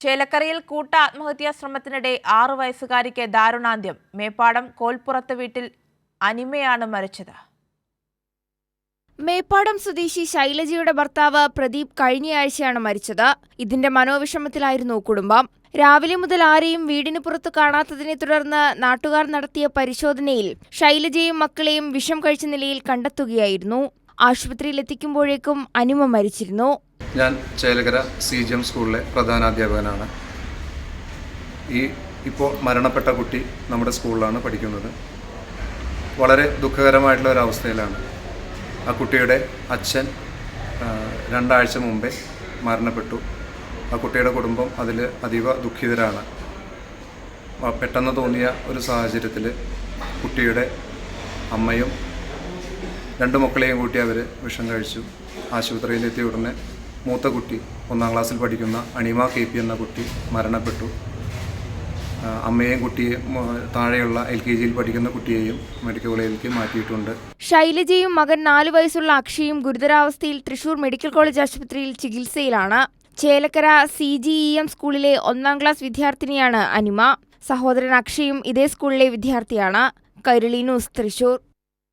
ചേലക്കരയിൽ കൂട്ട ആത്മഹത്യാ ശ്രമത്തിനിടെ ആറു വയസ്സുകാരിക്ക് ദാരുണാന്ത്യം. മേപ്പാടം കോൽപ്പുറത്ത് വീട്ടിൽ അനിമയാണ് മരിച്ചത്. മേപ്പാടം സ്വദേശി ശൈലജയുടെ ഭർത്താവ് പ്രദീപ് കഴിഞ്ഞയാഴ്ചയാണ് മരിച്ചത്. ഇതിന്റെ മനോവിഷമത്തിലായിരുന്നു കുടുംബം. രാവിലെ മുതൽ ആരെയും വീടിന് പുറത്ത് കാണാത്തതിനെ തുടർന്ന് നാട്ടുകാർ നടത്തിയ പരിശോധനയിൽ ശൈലജയും മക്കളെയും വിഷം കഴിച്ച നിലയിൽ കണ്ടെത്തുകയായിരുന്നു. ആശുപത്രിയിൽ എത്തിക്കുമ്പോഴേക്കും അനിമ മരിച്ചിരുന്നു. ഞാൻ ചേലകര സി ജി എം സ്കൂളിലെ പ്രധാനാധ്യാപകനാണ്. ഈ ഇപ്പോൾ മരണപ്പെട്ട കുട്ടി നമ്മുടെ സ്കൂളിലാണ് പഠിക്കുന്നത്. വളരെ ദുഃഖകരമായിട്ടുള്ള ഒരു അവസ്ഥയിലാണ്. ആ കുട്ടിയുടെ അച്ഛൻ രണ്ടാഴ്ച മുമ്പേ മരണപ്പെട്ടു. ആ കുട്ടിയുടെ കുടുംബം അതിൽ അതീവ ദുഃഖിതരാണ്. പെട്ടെന്ന് തോന്നിയ ഒരു സാഹചര്യത്തിൽ കുട്ടിയുടെ അമ്മയും രണ്ട് മക്കളെയും കൂട്ടി അവർ വിഷം കഴിച്ചു. ആശുപത്രിയിലെത്തിയ ഉടനെ മൂത്ത കുട്ടി ഒന്നാം ക്ലാസ്സിൽ പഠിക്കുന്ന അണിമ കെ പി എന്ന കുട്ടി മരണപ്പെട്ടു. അമ്മയെയും കുട്ടിയെയും താഴെയുള്ള എൽ കെ ജിയിൽ പഠിക്കുന്ന കുട്ടിയെയും മെഡിക്കൽ കോളേജിലേക്ക് മാറ്റിയിട്ടുണ്ട്. ശൈലജയും മകൻ നാലു വയസ്സുള്ള അക്ഷയും ഗുരുതരാവസ്ഥയിൽ തൃശൂർ മെഡിക്കൽ കോളേജ് ആശുപത്രിയിൽ ചികിത്സയിലാണ്. Chelakkara C G E M സ്കൂളിലെ ഒന്നാം ക്ലാസ് വിദ്യാർത്ഥിനിയാണ് അനിമ. സഹോദരൻ അക്ഷയും ഇതേ സ്കൂളിലെ വിദ്യാർത്ഥിയാണ്. കൈരളി ന്യൂസ് തൃശൂർ.